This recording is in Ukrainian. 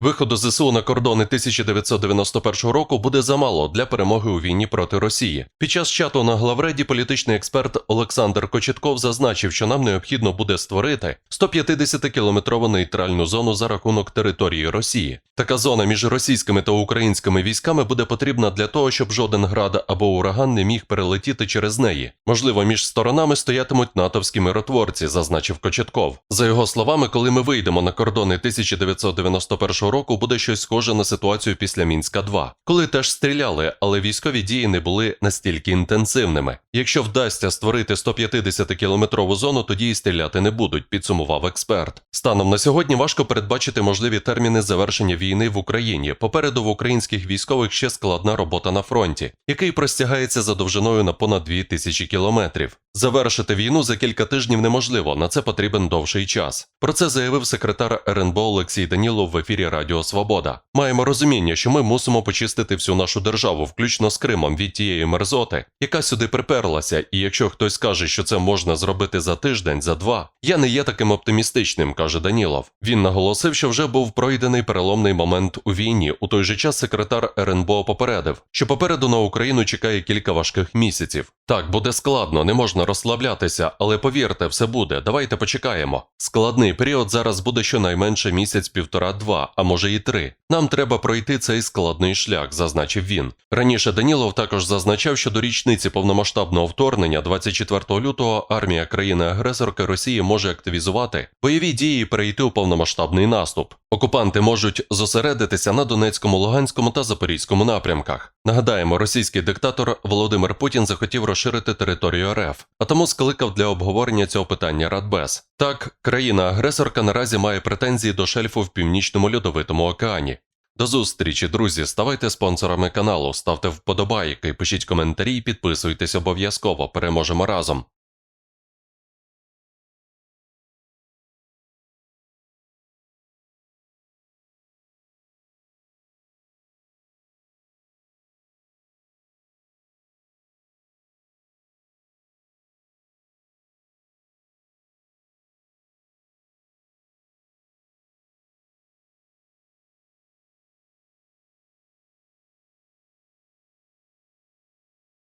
Виходу ЗСУ на кордони 1991 року буде замало для перемоги у війні проти Росії. Під час чату на главреді політичний експерт Олександр Кочетков зазначив, що нам необхідно буде створити 150-кілометрову нейтральну зону за рахунок території Росії. Така зона між російськими та українськими військами буде потрібна для того, щоб жоден град або ураган не міг перелетіти через неї. Можливо, між сторонами стоятимуть натовські миротворці, зазначив Кочетков. За його словами, коли ми вийдемо на кордони 1991 року, буде щось схоже на ситуацію після Мінська 2 коли теж стріляли, але військові дії не були настільки інтенсивними. Якщо вдасться створити 150-кілометрову зону, тоді і стріляти не будуть, підсумував експерт. Станом на сьогодні важко передбачити можливі терміни завершення війни в Україні. Попереду в українських військових ще складна робота на фронті, який простягається за довжиною на понад 2000 кілометрів. Завершити війну за кілька тижнів неможливо, на це потрібен довший час. Про це заявив секретар РНБО Олексій Данілов в ефірі Радіо Свобода. Маємо розуміння, що ми мусимо почистити всю нашу державу, включно з Кримом, від тієї мерзоти, яка сюди приперлася. І якщо хтось каже, що це можна зробити за тиждень, за два, я не є таким оптимістичним, каже Данілов. Він наголосив, що вже був пройдений переломний момент у війні. У той же час секретар РНБО попередив, що попереду на Україну чекає кілька важких місяців. Так, буде складно, не можна розслаблятися, але повірте, все буде. Давайте почекаємо. Складний період зараз буде щонайменше місяць, півтора-два, а може і три. Нам треба пройти цей складний шлях, зазначив він. Раніше Данілов також зазначав, що до річниці повномасштабного вторгнення, 24 лютого, армія країни-агресорки Росії може активізувати бойові дії і перейти у повномасштабний наступ. Окупанти можуть зосередитися на Донецькому, Луганському та Запорізькому напрямках. Нагадаємо, російський диктатор Володимир Путін захотів розширити територію РФ, а тому скликав для обговорення цього питання Радбез. Так, країна-агресорка наразі має претензії до шельфу в північному льодовитому океані. До зустрічі, друзі. Ставайте спонсорами каналу, ставте вподобайки, пишіть коментарі, і підписуйтесь обов'язково. Переможемо разом.